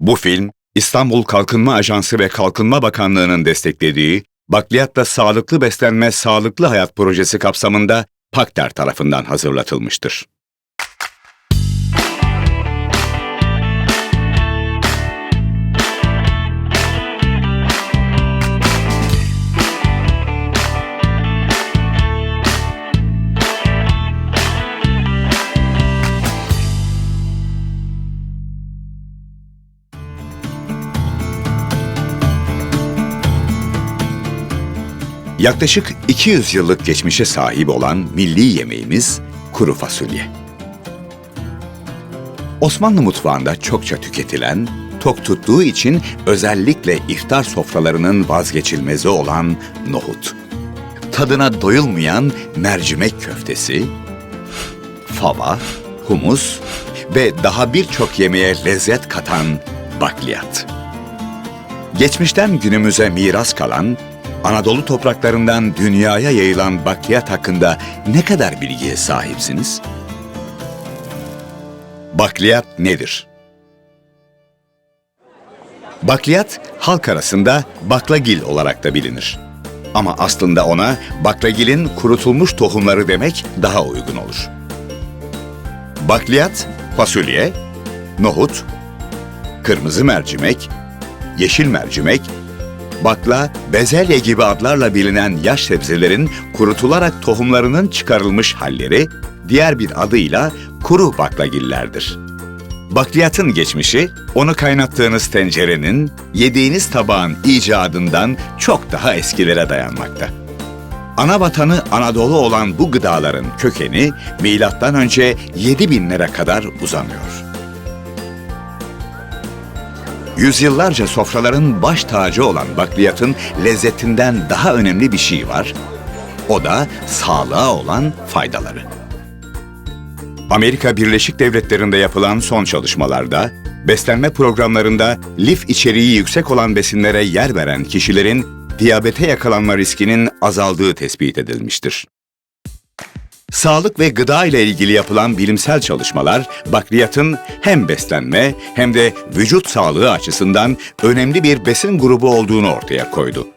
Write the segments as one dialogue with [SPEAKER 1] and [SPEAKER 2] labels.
[SPEAKER 1] Bu film, İstanbul Kalkınma Ajansı ve Kalkınma Bakanlığı'nın desteklediği Bakliyatla Sağlıklı Beslenme Sağlıklı Hayat projesi kapsamında Pakter tarafından hazırlatılmıştır. Yaklaşık 200 yıllık geçmişe sahip olan milli yemeğimiz kuru fasulye. Osmanlı mutfağında çokça tüketilen, tok tuttuğu için özellikle iftar sofralarının vazgeçilmezi olan nohut. Tadına doyulmayan mercimek köftesi, fava, humus ve daha birçok yemeğe lezzet katan bakliyat. Geçmişten günümüze miras kalan, Anadolu topraklarından dünyaya yayılan bakliyat hakkında ne kadar bilgiye sahipsiniz? Bakliyat nedir? Bakliyat halk arasında baklagil olarak da bilinir. Ama aslında ona baklagilin kurutulmuş tohumları demek daha uygun olur. Bakliyat, fasulye, nohut, kırmızı mercimek, yeşil mercimek, bakla, bezelye gibi adlarla bilinen yaş sebzelerin kurutularak tohumlarının çıkarılmış halleri, diğer bir adıyla kuru baklagillerdir. Bakliyatın geçmişi, onu kaynattığınız tencerenin, yediğiniz tabağın icadından çok daha eskilere dayanmakta. Ana vatanı Anadolu olan bu gıdaların kökeni milattan önce 7000'lere kadar uzanıyor. Yüzyıllarca sofraların baş tacı olan bakliyatın lezzetinden daha önemli bir şey var. O da sağlığa olan faydaları. Amerika Birleşik Devletleri'nde yapılan son çalışmalarda, beslenme programlarında lif içeriği yüksek olan besinlere yer veren kişilerin diyabete yakalanma riskinin azaldığı tespit edilmiştir. Sağlık ve gıda ile ilgili yapılan bilimsel çalışmalar, bakliyatın hem beslenme hem de vücut sağlığı açısından önemli bir besin grubu olduğunu ortaya koydu.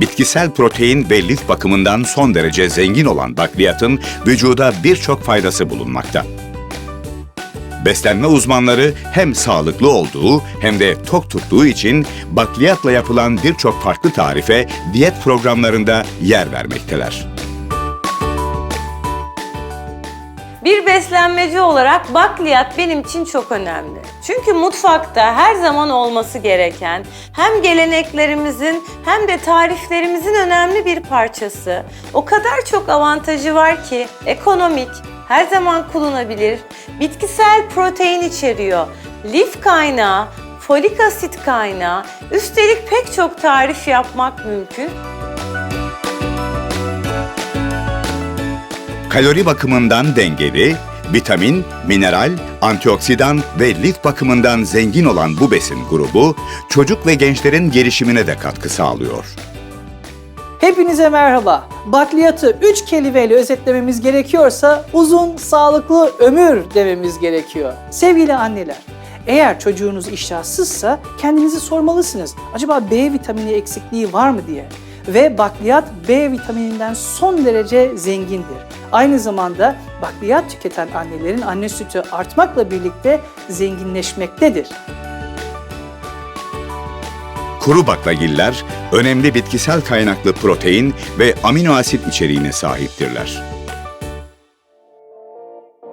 [SPEAKER 1] Bitkisel protein ve lif bakımından son derece zengin olan bakliyatın vücuda birçok faydası bulunmakta. Beslenme uzmanları hem sağlıklı olduğu hem de tok tuttuğu için bakliyatla yapılan birçok farklı tarife diyet programlarında yer vermekteler.
[SPEAKER 2] Bir beslenmeci olarak bakliyat benim için çok önemli. Çünkü mutfakta her zaman olması gereken hem geleneklerimizin hem de tariflerimizin önemli bir parçası. O kadar çok avantajı var ki ekonomik, her zaman kullanabilir, bitkisel protein içeriyor, lif kaynağı, folik asit kaynağı, üstelik pek çok tarif yapmak mümkün.
[SPEAKER 1] Kalori bakımından dengeli, vitamin, mineral, antioksidan ve lif bakımından zengin olan bu besin grubu çocuk ve gençlerin gelişimine de katkı sağlıyor.
[SPEAKER 3] Hepinize merhaba. Bakliyatı 3 kelimeyle özetlememiz gerekiyorsa uzun, sağlıklı ömür dememiz gerekiyor. Sevgili anneler, eğer çocuğunuz iştahsızsa kendinizi sormalısınız. Acaba B vitamini eksikliği var mı diye. Ve bakliyat B vitamininden son derece zengindir. Aynı zamanda bakliyat tüketen annelerin anne sütü artmakla birlikte zenginleşmektedir.
[SPEAKER 1] Kuru baklagiller önemli bitkisel kaynaklı protein ve amino asit içeriğine sahiptirler.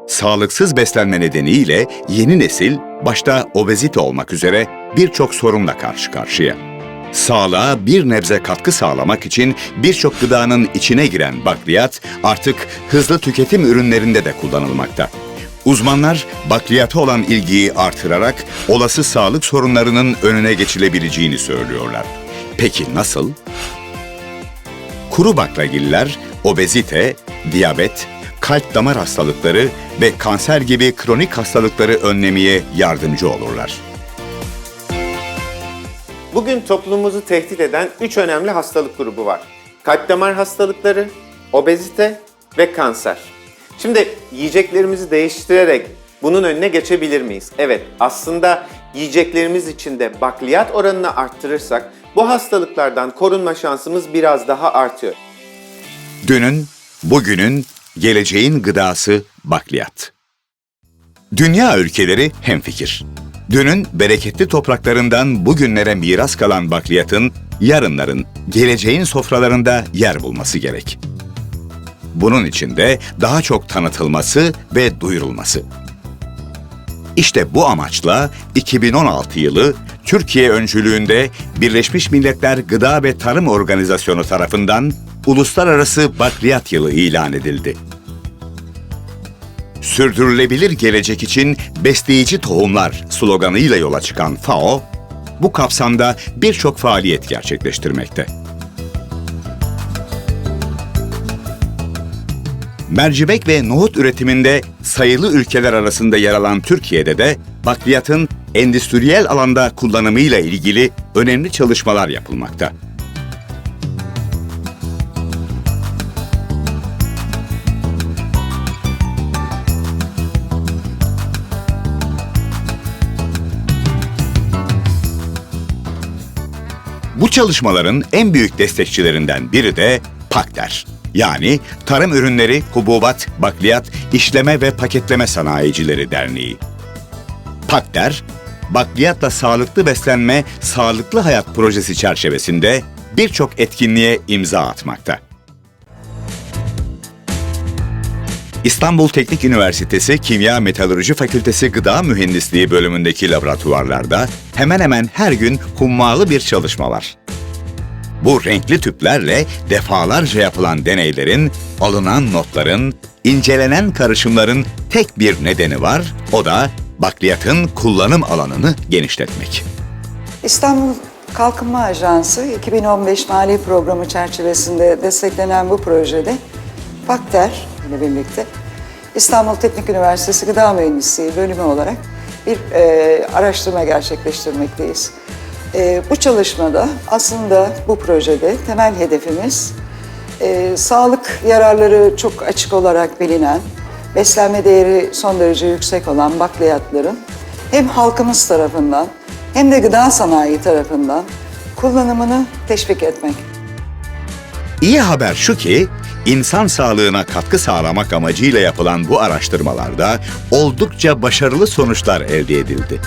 [SPEAKER 1] Sağlıksız beslenme nedeniyle yeni nesil başta obezite olmak üzere birçok sorunla karşı karşıya. Sağlığa bir nebze katkı sağlamak için birçok gıdanın içine giren bakliyat artık hızlı tüketim ürünlerinde de kullanılmakta. Uzmanlar bakliyata olan ilgiyi artırarak olası sağlık sorunlarının önüne geçilebileceğini söylüyorlar. Peki nasıl? Kuru baklagiller obezite, diyabet, kalp damar hastalıkları ve kanser gibi kronik hastalıkları önlemeye yardımcı olurlar.
[SPEAKER 4] Bugün toplumumuzu tehdit eden 3 önemli hastalık grubu var. Kalp damar hastalıkları, obezite ve kanser. Şimdi yiyeceklerimizi değiştirerek bunun önüne geçebilir miyiz? Evet, aslında yiyeceklerimiz içinde bakliyat oranını arttırırsak bu hastalıklardan korunma şansımız biraz daha artıyor.
[SPEAKER 1] Dünün, bugünün, geleceğin gıdası bakliyat. Dünya ülkeleri hemfikir. Dünün bereketli topraklarından bugünlere miras kalan bakliyatın yarınların, geleceğin sofralarında yer bulması gerek. Bunun için de daha çok tanıtılması ve duyurulması. İşte bu amaçla 2016 yılı Türkiye öncülüğünde Birleşmiş Milletler Gıda ve Tarım Organizasyonu tarafından Uluslararası Bakliyat Yılı ilan edildi. Sürdürülebilir gelecek için besleyici tohumlar sloganıyla yola çıkan FAO, bu kapsamda birçok faaliyet gerçekleştirmekte. Mercimek ve nohut üretiminde sayılı ülkeler arasında yer alan Türkiye'de de bakliyatın endüstriyel alanda kullanımıyla ilgili önemli çalışmalar yapılmakta. Çalışmaların en büyük destekçilerinden biri de PAKDER. Yani Tarım Ürünleri, Hububat, Bakliyat, İşleme ve Paketleme Sanayicileri Derneği. PAKDER, bakliyatla sağlıklı beslenme, sağlıklı hayat projesi çerçevesinde birçok etkinliğe imza atmakta. İstanbul Teknik Üniversitesi Kimya Metalurji Fakültesi Gıda Mühendisliği bölümündeki laboratuvarlarda hemen hemen her gün hummalı bir çalışma var. Bu renkli tüplerle defalarca yapılan deneylerin, alınan notların, incelenen karışımların tek bir nedeni var, o da bakliyatın kullanım alanını genişletmek.
[SPEAKER 5] İstanbul Kalkınma Ajansı 2015 Mali Programı çerçevesinde desteklenen bu projede Fakter ile birlikte İstanbul Teknik Üniversitesi Gıda Mühendisliği bölümü olarak bir e, araştırma gerçekleştirmekteyiz. E, bu çalışmada aslında bu projede temel hedefimiz e, sağlık yararları çok açık olarak bilinen, beslenme değeri son derece yüksek olan bakliyatların hem halkımız tarafından hem de gıda sanayi tarafından kullanımını teşvik etmek.
[SPEAKER 1] İyi haber şu ki, insan sağlığına katkı sağlamak amacıyla yapılan bu araştırmalarda oldukça başarılı sonuçlar elde edildi.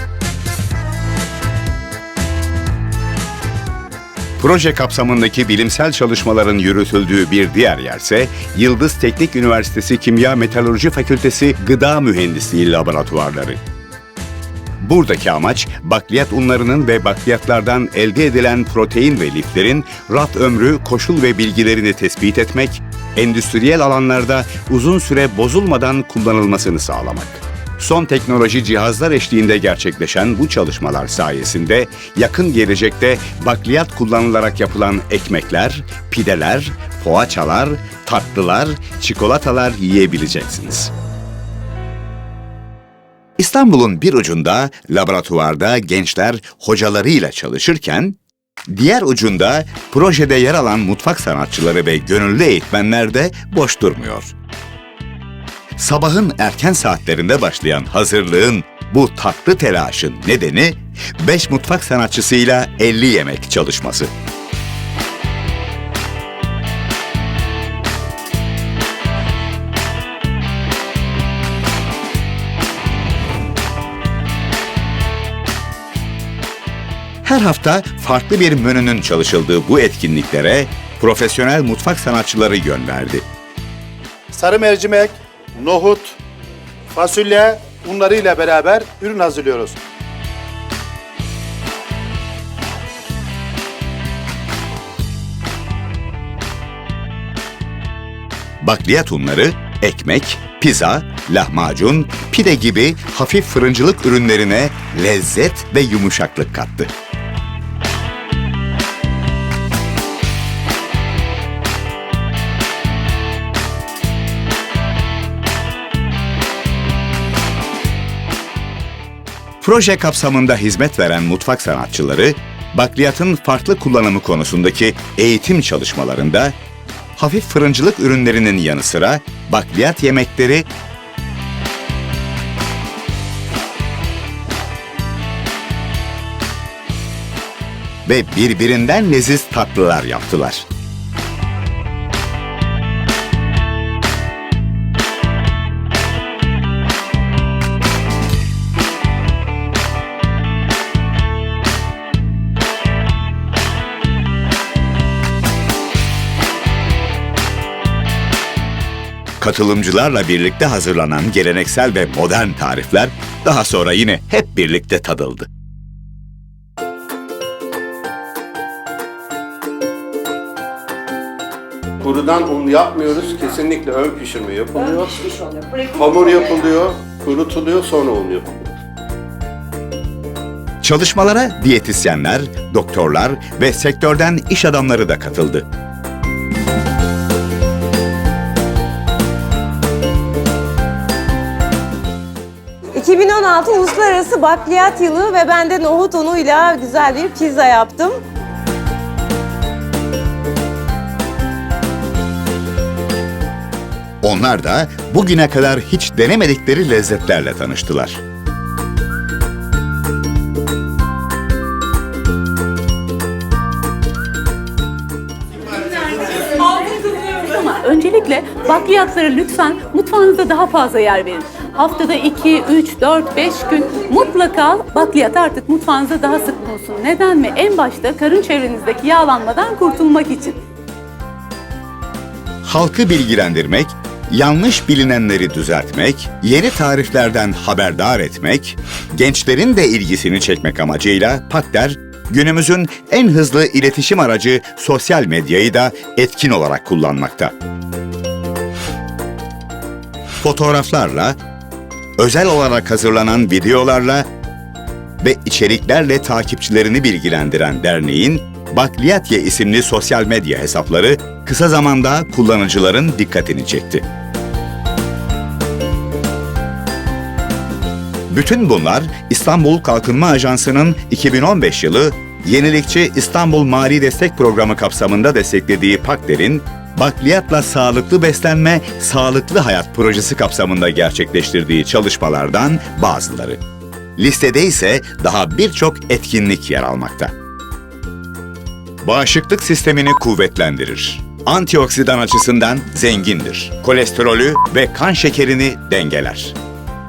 [SPEAKER 1] Proje kapsamındaki bilimsel çalışmaların yürütüldüğü bir diğer yerse Yıldız Teknik Üniversitesi Kimya Metalurji Fakültesi Gıda Mühendisliği Laboratuvarları. Buradaki amaç bakliyat unlarının ve bakliyatlardan elde edilen protein ve liflerin raf ömrü, koşul ve bilgilerini tespit etmek, endüstriyel alanlarda uzun süre bozulmadan kullanılmasını sağlamak. Son teknoloji cihazlar eşliğinde gerçekleşen bu çalışmalar sayesinde yakın gelecekte bakliyat kullanılarak yapılan ekmekler, pideler, poğaçalar, tatlılar, çikolatalar yiyebileceksiniz. İstanbul'un bir ucunda laboratuvarda gençler hocalarıyla çalışırken, diğer ucunda projede yer alan mutfak sanatçıları ve gönüllü eğitmenler de boş durmuyor. Sabahın erken saatlerinde başlayan hazırlığın bu tatlı telaşın nedeni 5 mutfak sanatçısıyla 50 yemek çalışması. Her hafta farklı bir menünün çalışıldığı bu etkinliklere profesyonel mutfak sanatçıları yön verdi.
[SPEAKER 6] sarı mercimek, nohut, fasulye unlarıyla beraber ürün hazırlıyoruz.
[SPEAKER 1] Bakliyat unları, ekmek, pizza, lahmacun, pide gibi hafif fırıncılık ürünlerine lezzet ve yumuşaklık kattı. Proje kapsamında hizmet veren mutfak sanatçıları, bakliyatın farklı kullanımı konusundaki eğitim çalışmalarında hafif fırıncılık ürünlerinin yanı sıra bakliyat yemekleri ve birbirinden leziz tatlılar yaptılar. Katılımcılarla birlikte hazırlanan geleneksel ve modern tarifler daha sonra yine hep birlikte tadıldı.
[SPEAKER 7] Kurudan un yapmıyoruz. Kesinlikle ön pişirme yapılıyor. Hamur yapılıyor, kurutuluyor, sonra un yapılıyor.
[SPEAKER 1] Çalışmalara diyetisyenler, doktorlar ve sektörden iş adamları da katıldı.
[SPEAKER 2] Uluslararası Bakliyat Yılı ve ben de nohut unuyla güzel bir pizza yaptım.
[SPEAKER 1] Onlar da bugüne kadar hiç denemedikleri lezzetlerle tanıştılar.
[SPEAKER 8] Ama öncelikle bakliyatlara lütfen mutfağınızda daha fazla yer verin. Haftada 2, 3, 4, 5 gün mutlaka bakliyat artık mutfağınızda daha sık bulunsun. Neden mi? En başta karın çevrenizdeki yağlanmadan kurtulmak için.
[SPEAKER 1] Halkı bilgilendirmek, yanlış bilinenleri düzeltmek, yeni tariflerden haberdar etmek, gençlerin de ilgisini çekmek amacıyla Patter, günümüzün en hızlı iletişim aracı sosyal medyayı da etkin olarak kullanmakta. Fotoğraflarla, özel olarak hazırlanan videolarla ve içeriklerle takipçilerini bilgilendiren derneğin Bakliyatye isimli sosyal medya hesapları kısa zamanda kullanıcıların dikkatini çekti. Bütün bunlar İstanbul Kalkınma Ajansı'nın 2015 yılı Yenilikçi İstanbul Mali Destek Programı kapsamında desteklediği Pakder'in Bakliyatla Sağlıklı Beslenme, Sağlıklı Hayat projesi kapsamında gerçekleştirdiği çalışmalardan bazıları. Listede ise daha birçok etkinlik yer almakta. Bağışıklık sistemini kuvvetlendirir. Antioksidan açısından zengindir. Kolesterolü ve kan şekerini dengeler.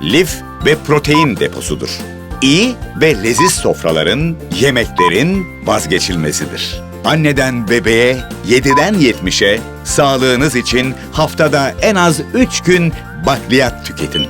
[SPEAKER 1] Lif ve protein deposudur. İyi ve leziz sofraların, yemeklerin vazgeçilmezidir. Anneden bebeğe, 7'den 70'e sağlığınız için haftada en az 3 gün bakliyat tüketin.